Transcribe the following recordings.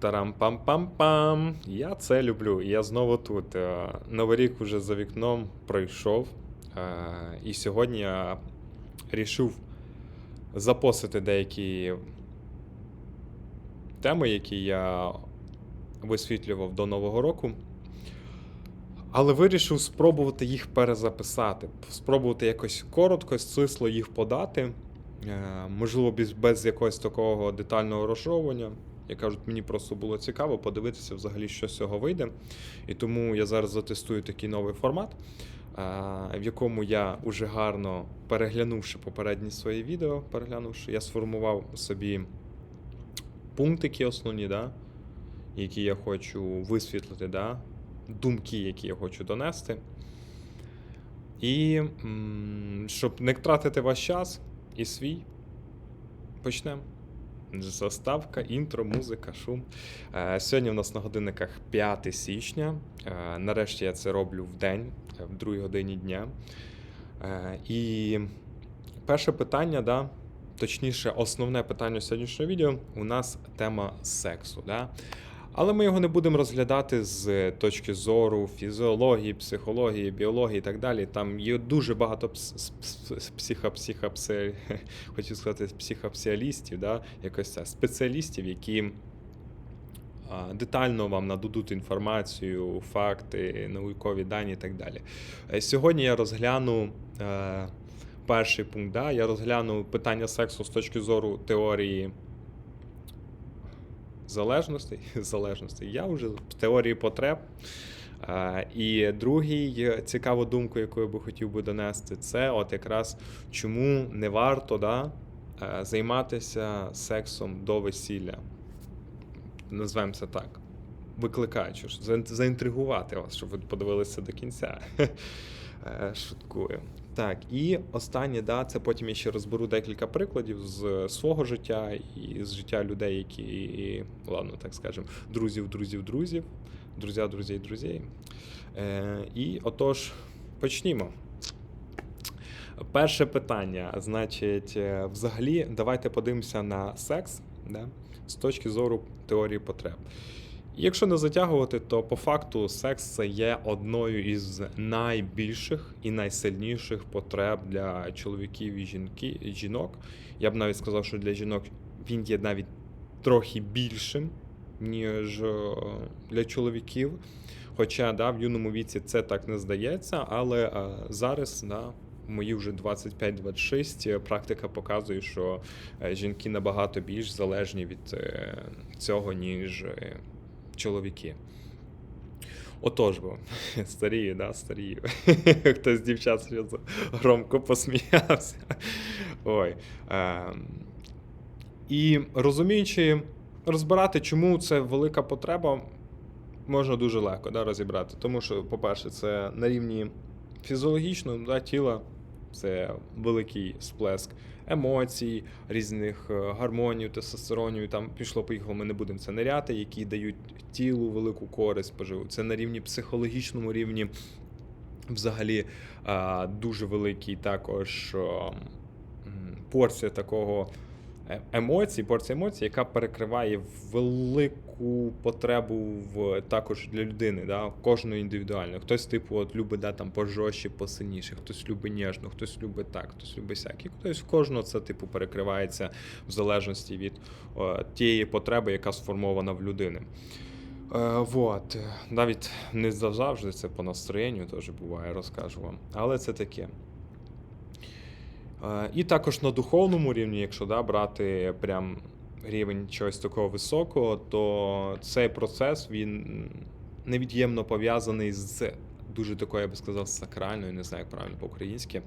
Тарам-пам-пам-пам. Я це люблю. Я знову тут. Е, Новий рік уже за вікном пройшов. Е, І сьогодні я рішив запосити деякі теми, які я висвітлював до Нового року. Але вирішив спробувати їх перезаписати, спробувати якось коротко, стисло їх подати. Е, Можливо, без, якогось такого детального розжовування. Як кажуть, мені просто було цікаво подивитися взагалі, що з цього вийде. І тому я зараз затестую такий новий формат, е, в якому я уже гарно переглянувши попередні свої відео, переглянувши, я сформував собі пунктики основні, да, які я хочу висвітлити, да, думки, які я хочу донести. І щоб не втратити ваш час і свій, почнемо. Заставка, інтро, музика, шум. Е, Сьогодні в нас на годинниках 5 січня. Е, Нарешті я це роблю в день, е, в другій годині дня. І перше питання, да, точніше, основне питання сьогоднішнього відео у нас тема сексу. Да? Але ми його не будемо розглядати з точки зору фізіології, психології, біології і так далі. Там є дуже багато пс- пс- психо, психо, псе- хотів сказати психопсіалістів, да? якось це, спеціалістів, які детально вам нададуть інформацію, факти, наукові дані і так далі. Е, Сьогодні я розгляну е, перший пункт. Да? Я розгляну питання сексу з точки зору теорії залежностей. залежностей. Я вже в теорії потреб. І другий цікаву думку, яку я би хотів би донести, це от якраз чому не варто да, е, займатися сексом до весілля. Назвемо це так. Викликаючи, заінтригувати вас, щоб ви подивилися до кінця. Е, Шуткую. Так, і останнє, да, це потім я ще розберу декілька прикладів з свого життя і з життя людей, які, ладно, так скажемо, друзів, друзів, друзів, друзя, друзей, друзей. Е, і отож, почнімо. Перше питання, значить, е, взагалі, давайте подивимося на секс да, з точки зору теорії потреб. Якщо не затягувати, то по факту секс це є одною із найбільших і найсильніших потреб для чоловіків і жінки, жінок. Я б навіть сказав, що для жінок він є навіть трохи більшим, ніж е, для чоловіків. Хоча да, в юному віці це так не здається, але е, зараз, да, мої вже 25-26, е, практика показує, що жінки набагато більш залежні від цього, ніж чоловіки. Отож бо, старію, да, старію. Хтось з дівчат громко посміявся. Ой. Ем. І розуміючи, розбирати, чому це велика потреба, можна дуже легко да, розібрати. Тому що, по-перше, це на рівні фізіологічного да, тіла, це великий сплеск емоцій, різних е, гормонів, тестостеронів. Там пішло поїхало, ми не будемо це ниряти, які дають тілу велику користь поживу. Це на рівні психологічному рівні. Взагалі дуже великий також порція такого е- емоцій, порція емоцій, яка перекриває велику потребу в також для людини, да, кожної індивідуально. Хтось, типу, от любить да, там пожорстче, посильніше, хтось любить ніжно, хтось любить так, хтось любить сяк. І хтось в кожного це типу перекривається в залежності від о, тієї потреби, яка сформована в людини. Е, вот. Навіть не завжди це по настроєнню теж буває, розкажу вам. Але це таке. Е, І також на духовному рівні, якщо да, брати прям рівень чогось такого високого, то цей процес він невід'ємно пов'язаний з дуже такою, я би сказав, сакральною, не знаю, як правильно по-українськи,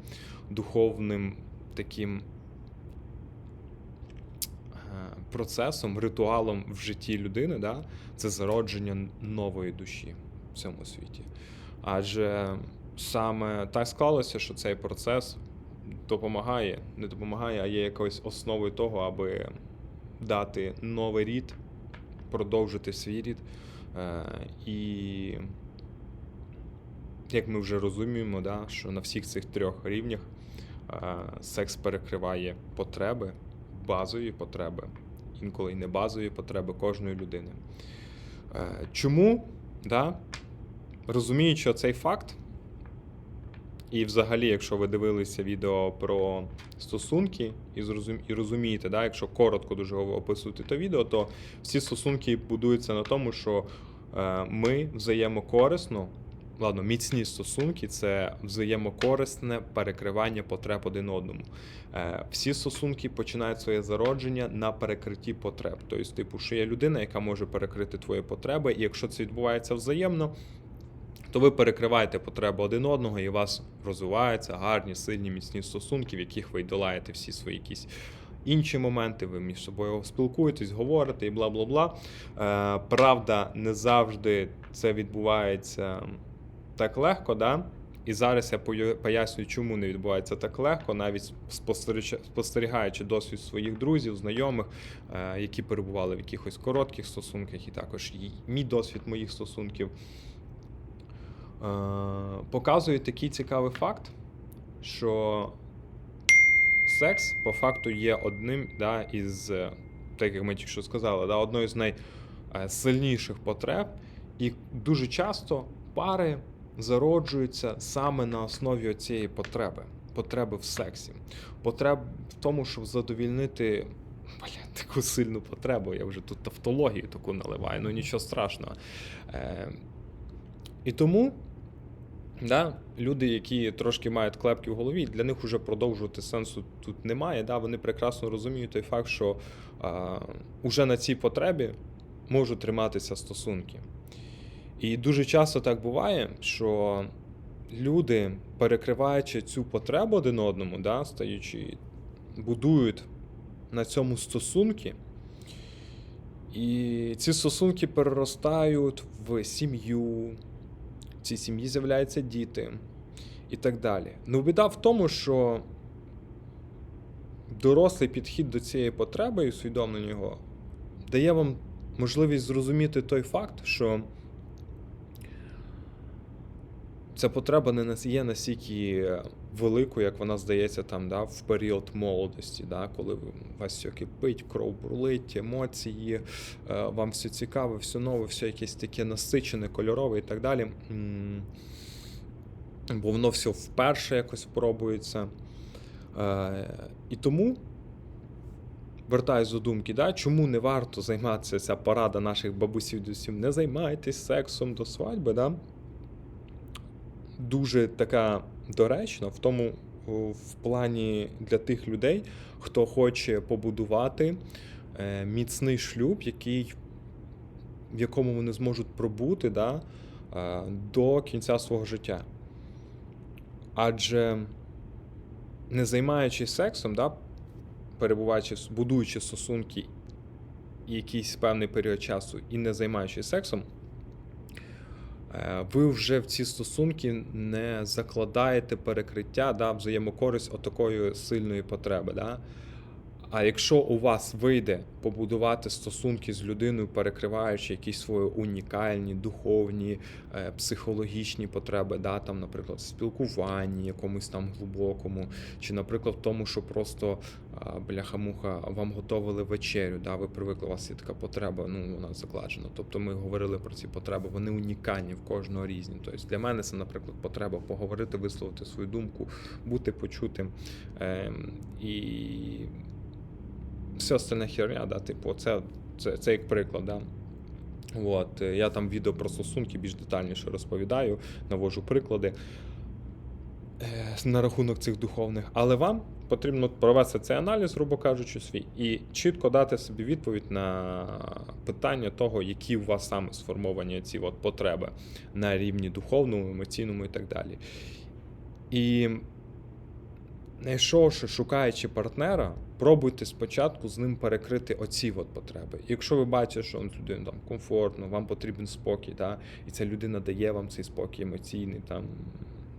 духовним таким е, процесом, ритуалом в житті людини, да, це зародження нової душі в цьому світі. Адже саме так склалося, що цей процес допомагає, не допомагає, а є якоюсь основою того, аби дати новий рід, продовжити свій рід. Е, І як ми вже розуміємо, да, що на всіх цих трьох рівнях е, секс перекриває потреби, базові потреби інколи і не базові потреби кожної людини. Е, Чому? Да? Розуміючи цей факт, і взагалі, якщо ви дивилися відео про стосунки і зрозум... і розумієте, да, якщо коротко дуже описувати то відео, то всі стосунки будуються на тому, що е, ми взаємокорисно, ладно, міцні стосунки це взаємокорисне перекривання потреб один одному. Е, всі стосунки починають своє зародження на перекритті потреб. Тобто, типу, що є людина, яка може перекрити твої потреби, і якщо це відбувається взаємно, то ви перекриваєте потреби один одного, і у вас розвиваються гарні, сильні, міцні стосунки, в яких ви долаєте всі свої якісь інші моменти, ви між собою спілкуєтесь, говорите і бла бла бла. Е, правда, не завжди це відбувається так легко, да? І зараз я пояснюю, чому не відбувається так легко, навіть спостерігаючи- досвід своїх друзів, знайомих, е, які перебували в якихось коротких стосунках, і також мій досвід моїх стосунків. Е, Показує такий цікавий факт, що секс по факту є одним да, із, так як ми тільки що сказали, да, одною з найсильніших потреб, і дуже часто пари зароджуються саме на основі цієї потреби, потреби в сексі, потреб в тому, щоб задовільнити. Бля, таку сильну потребу, я вже тут тавтологію таку наливаю, ну нічого страшного. Е, і тому да, люди, які трошки мають клепки в голові, для них вже продовжувати сенсу тут немає. Да, Вони прекрасно розуміють той факт, що а, уже на цій потребі можуть триматися стосунки. І дуже часто так буває, що люди, перекриваючи цю потребу один одному, да, стаючи, будують на цьому стосунки. І ці стосунки переростають в сім'ю, в цій сім'ї з'являються діти і так далі. Ну, біда в тому, що дорослий підхід до цієї потреби і усвідомлення його дає вам можливість зрозуміти той факт, що ця потреба не є настільки великою, як вона здається там, да, в період молодості, да, коли вас все кипить, кров бурлить, емоції, е, вам все цікаве, все нове, все якесь таке насичене, кольорове і так далі. Бо воно все вперше якось пробується. Е, І тому. Вертаюсь до думки, да, чому не варто займатися ця порада наших бабусів досів, не займайтесь сексом до свадьби, да? дуже така доречна в тому в плані для тих людей, хто хоче побудувати е, міцний шлюб, який, в якому вони зможуть пробути да, е, до кінця свого життя. Адже не займаючись сексом, да, перебуваючи, будуючи стосунки якийсь певний період часу і не займаючись сексом, ви вже в ці стосунки не закладаєте перекриття да, взаємокористь отакої сильної потреби. Да? А якщо у вас вийде побудувати стосунки з людиною, перекриваючи якісь свої унікальні, духовні, е, психологічні потреби, да, там, наприклад, спілкуванні, якомусь там глибокому, чи, наприклад, в тому, що просто а, бляха-муха вам готовили вечерю, да, ви привикли, у вас є така потреба, ну вона закладена. Тобто ми говорили про ці потреби, вони унікальні в кожного різні. Тобто для мене це, наприклад, потреба поговорити, висловити свою думку, бути почутим. Ем, і все остальне херня, да, типу, це, це, це як приклад, да. От, е, я там відео про стосунки більш детальніше розповідаю, навожу приклади е, на рахунок цих духовних. Але вам потрібно провести цей аналіз, грубо кажучи, свій, і чітко дати собі відповідь на питання того, які у вас саме сформовані ці от потреби на рівні духовному, емоційному і так далі. І знайшовши, шукаючи партнера, пробуйте спочатку з ним перекрити оці от потреби. Якщо ви бачите, що людина там комфортно, вам потрібен спокій, та, і ця людина дає вам цей спокій емоційний, там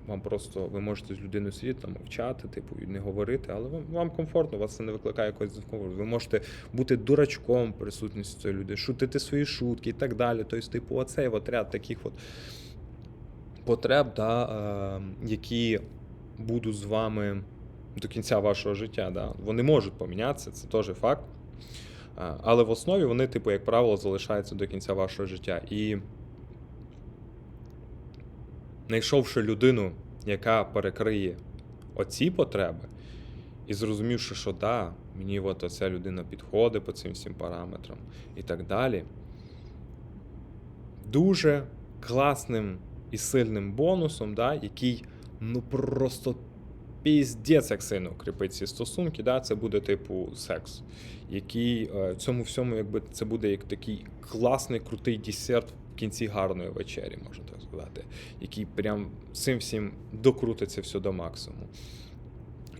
вам просто ви можете з людиною сидіти, там, мовчати, типу, і не говорити, але вам, вам комфортно, вас це не викликає якогось дискомфорту. Ви можете бути дурачком в присутності цієї людини, шутити свої шутки і так далі. Тобто, типу, оцей от ряд таких от потреб, да, е, які будуть з вами до кінця вашого життя. Да. Вони можуть помінятися, це теж факт. Але в основі вони, типу, як правило, залишаються до кінця вашого життя. І знайшовши людину, яка перекриє оці потреби, і зрозумівши, що да, мені от оця людина підходить по цим всім параметрам і так далі. Дуже класним і сильним бонусом, да, який ну просто піздець як сильно укріпить ці стосунки, да, це буде типу секс, який е, в цьому всьому, якби це буде як такий класний, крутий десерт в кінці гарної вечері, можна так сказати, який прям цим всім докрутиться все до максимуму.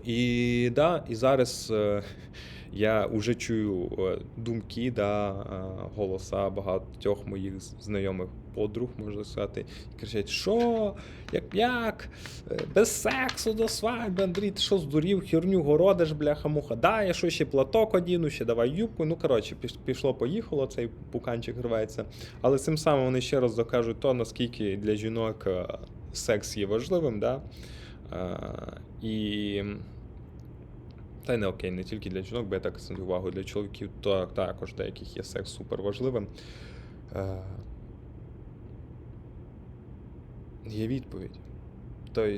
І да, і зараз е, я вже чую е, думки, да, е, голоса багатьох моїх знайомих подруг, можна сказати, і кричать, що, як як, Е, без сексу до свадьби, Андрій, ти що здурів, херню городиш, бляха-муха, да, я що ще платок одіну, ще давай юбку. Ну, коротше, пішло-поїхало, цей пуканчик рветься. Але цим самим вони ще раз докажуть то, наскільки для жінок секс є важливим, да? І та й не окей, не тільки для жінок, бо я так акцентую увагу для чоловіків, то також деяких є секс супер важливим. Е, Є відповідь. Тобто,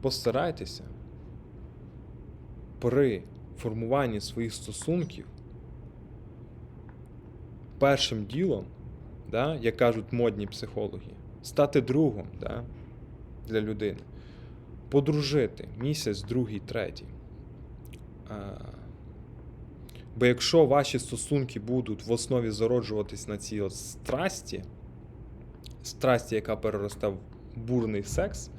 постарайтеся при формуванні своїх стосунків першим ділом, да, як кажуть модні психологи, стати другом да, для людини, подружити місяць, другий, третій. А, Бо якщо ваші стосунки будуть в основі зароджуватись на цій от страсті, страсті, яка переросте в бурний секс,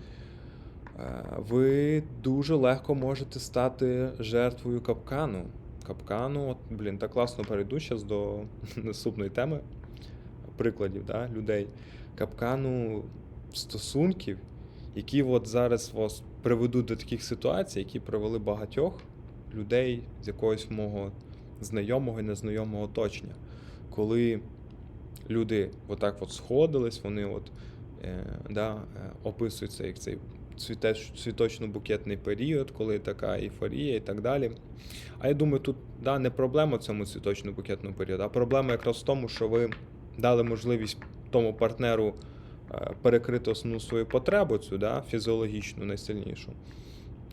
е, ви дуже легко можете стати жертвою капкану. Капкану, от, блін, так класно перейду зараз до наступної теми прикладів да, людей. Капкану стосунків, які от зараз вас приведуть до таких ситуацій, які привели багатьох людей з якогось мого знайомого і незнайомого оточення. Коли люди отак от сходились, вони от, е, да, е, описуються як цей цвіточно-букетний період, коли така ейфорія і так далі. А я думаю, тут да, не проблема в цьому цвіточно-букетному періоду, а проблема якраз в тому, що ви дали можливість тому партнеру е, перекрити основну свою потребу, цю да, фізіологічну, найсильнішу.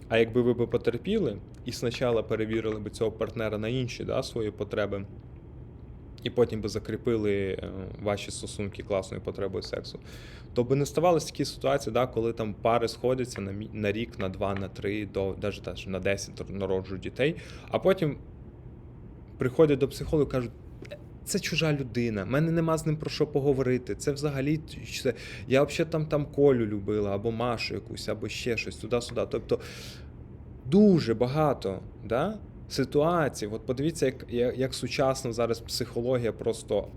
А якби ви би потерпіли і спочатку перевірили б цього партнера на інші да, свої потреби, і потім би закріпили е, ваші стосунки класною потребою сексу, то би не ставалися такі ситуації, да, коли там пари сходяться на, на рік, на два, на три, до навіть теж на 10 народжують дітей, а потім приходять до психолога і кажуть. Це чужа людина, в мене нема з ним про що поговорити. Це взагалі це, я взагалі там, там Колю любила, або Машу якусь, або ще щось туди-сюди. Тобто дуже багато да, ситуацій. От подивіться, як, як, як сучасно зараз психологія просто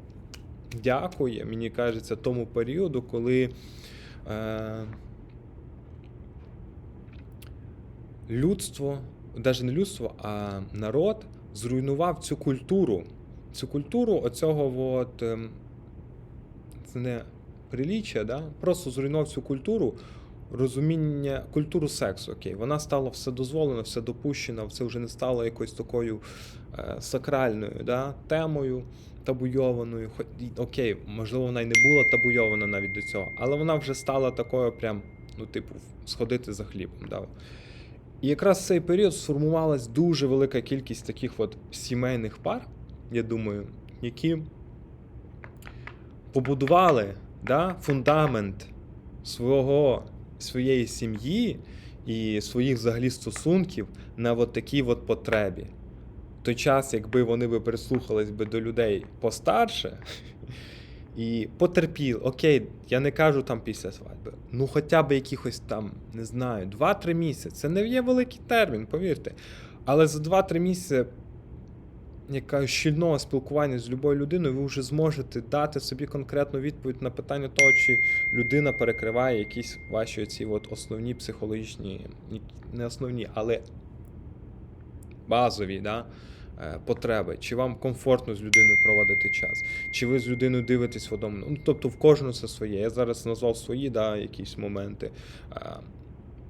дякує, мені кажеться, тому періоду, коли е, людство, навіть не людство, а народ зруйнував цю культуру. Цю культуру оцього от, ем, це не приліччя, да? просто зруйнував цю культуру розуміння культуру сексу. Окей, вона стала все дозволено, все допущено, це вже не стало якоюсь такою е, сакральною да, темою табуйованою. Окей, можливо, вона й не була табуйована навіть до цього, але вона вже стала такою, прям, ну, типу, сходити за хлібом. Да. І якраз в цей період сформувалась дуже велика кількість таких от сімейних пар, я думаю, які побудували да, фундамент свого, своєї сім'ї і своїх взагалі стосунків на от такій от потребі. В той час, якби вони би прислухались би до людей постарше і потерпіли, окей, я не кажу там після свадьби, ну хоча б якихось там, не знаю, 2-3 місяці. Це не є великий термін, повірте. Але за 2-3 місяці яка щільного спілкування з любою людиною, ви вже зможете дати собі конкретну відповідь на питання того, чи людина перекриває якісь ваші оці от основні психологічні, не основні, але базові да, е, потреби. Чи вам комфортно з людиною проводити час, чи ви з людиною дивитесь в одному. Ну, тобто в кожного це своє. Я зараз назвав свої да, якісь моменти. Е,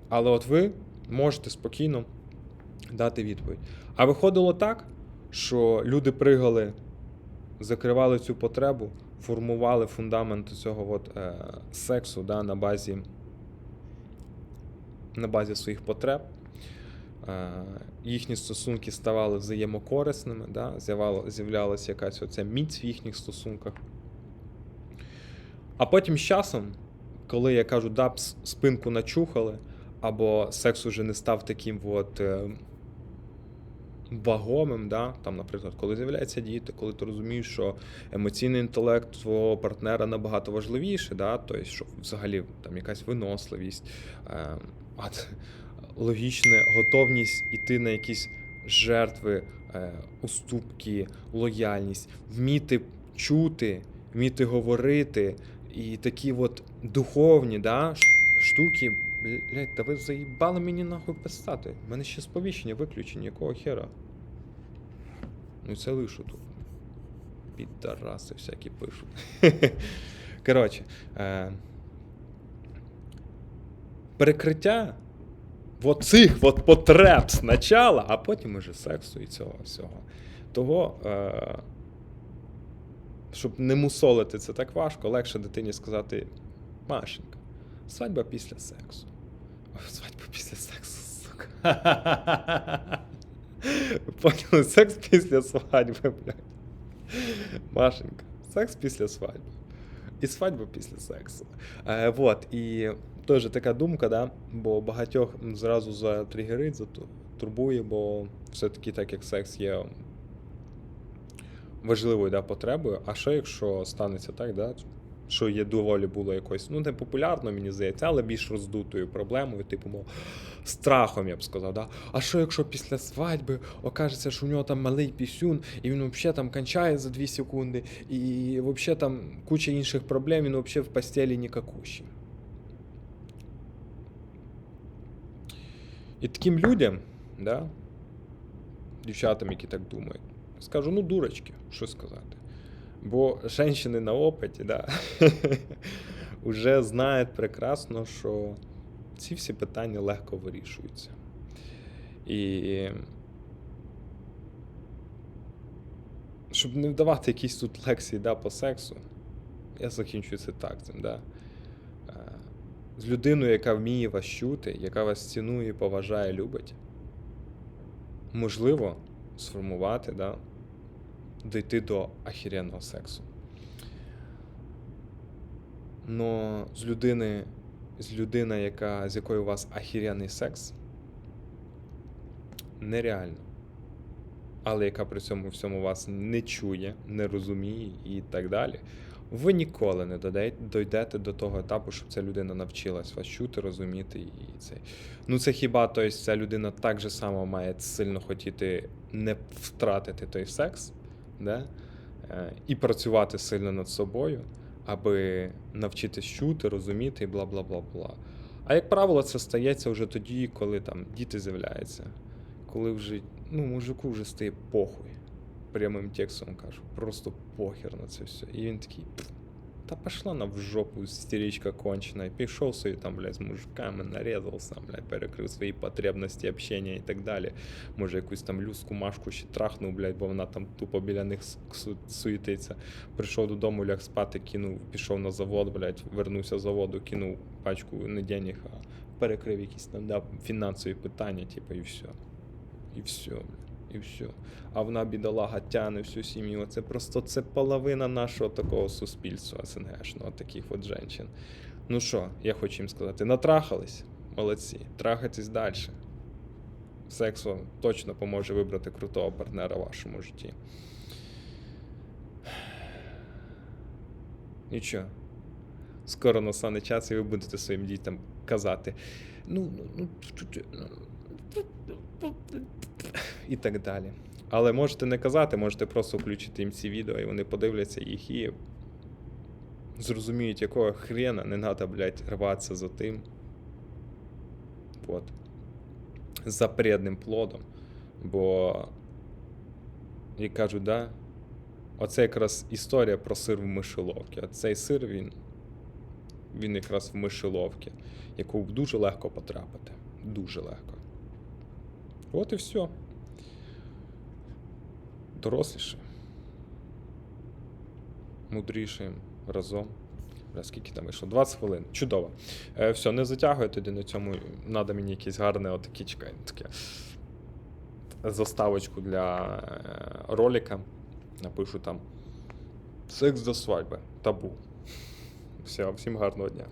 Але от ви можете спокійно дати відповідь. А виходило так, що люди пригали, закривали цю потребу, формували фундамент цього от, е, сексу да, на базі на базі своїх потреб. Е, Їхні стосунки ставали взаємокорисними, да? з'являлася якась оця міць в їхніх стосунках. А потім з часом, коли я кажу, да, спинку начухали, або секс уже не став таким от, е, вагомим, да? там, наприклад, коли з'являються діти, коли ти розумієш, що емоційний інтелект твого партнера набагато важливіше, да? тобто, що взагалі там якась виносливість, е, а логічна готовність іти на якісь жертви, е, уступки, лояльність, вміти чути, вміти говорити, і такі от духовні да, штуки. Блять, та ви заїбали мені нахуй писати. У мене ще сповіщення виключені, якого хера. Ну це лишу тут. Підараси всякі пишуть. Коротше. Е- перекриття от цих от потреб спочатку, а потім уже сексу і цього всього. Того, е- щоб не мусолити це так важко, легше дитині сказати: Машенька, свадьба після сексу. Свадьба після сексу, сука. Поняли, секс після свадьби, блядь. Машенька, секс після свадьби. І свадьба після сексу. Е, вот, і теж така думка, да? бо багатьох зразу затригерить, зату- турбує, бо все-таки так як секс є важливою да, потребою. А що якщо станеться так, да, що є доволі було якось, ну не популярно, мені здається, але більш роздутою проблемою, типу, мов, страхом, я б сказав. Да? А що якщо після свадьби окажеться, що у нього там малий пісюн, і він взагалі там кончає за 2 секунди, і взагалі там куча інших проблем, він взагалі в постелі нікакущий. І таким людям, да, дівчатам, які так думають, скажу, ну, дурочки, що сказати. Бо женщини на опиті, да, вже знають прекрасно, що ці всі питання легко вирішуються. І щоб не вдавати якісь тут лекції да, по сексу, я закінчую це так. Цим, да. Е, З людиною, яка вміє вас чути, яка вас цінує, поважає, любить, можливо сформувати, да, дійти до ахіренного сексу. Но з людини, з людина, яка, з якою у вас ахіренний секс, нереально. Але яка при цьому всьому вас не чує, не розуміє і так далі. Ви ніколи не дойдете до того етапу, щоб ця людина навчилась вас чути, розуміти і це. Ну це хіба тобто, ця людина так же само має сильно хотіти не втратити той секс, да? е, і працювати сильно над собою, аби навчитись чути, розуміти і бла бла бла бла. А як правило, це стається вже тоді, коли там діти з'являються, коли вже ну, мужику вже стає похуй. Прямим текстом кажу, просто похер на це все. І він такий. «Пф, Та пошла на в жопу істеричка кончена. Пішов собі там, блядь, з мужиками, нарізався, блядь, перекрив свої потребності, общення і так далі. Може, якусь там люску машку ще трахнув, блядь, бо вона там тупо біля них су- су- суетиться. Прийшов додому, ляг спати, кинув, пішов на завод, блядь, вернувся з заводу, кинув пачку не денег, а перекрив якісь там да, фінансові питання, типу, і все. І все, блядь. І все. А вона, бідолага, тяне всю сім'ю. Це просто це половина нашого такого суспільства СНГшного, таких от жінчин. Ну що, я хочу їм сказати, натрахались? Молодці, трахайтесь далі. Секс вам точно поможе вибрати крутого партнера в вашому житті. Нічого. Скоро настане час, і ви будете своїм дітям казати. Ну, ну, ну, ну, і так далі. Але можете не казати, можете просто включити їм ці відео, і вони подивляться їх і зрозуміють, якого хрена не треба, блядь, рватися за тим. От. За предним плодом. Бо, як кажуть, да, оце якраз історія про сир в мишеловці. А цей сир, він, він якраз в мишеловці, яку дуже легко потрапити. Дуже легко. От і все. Доросліші, мудріші разом. Скільки там вийшло? 20 хвилин. Чудово. Е, все, не затягую тоді на цьому. Надо мені якесь гарне отакі, чекай, таке заставочку для е, ролика. Напишу там Секс до свадьби. Табу. Все, всім гарного дня.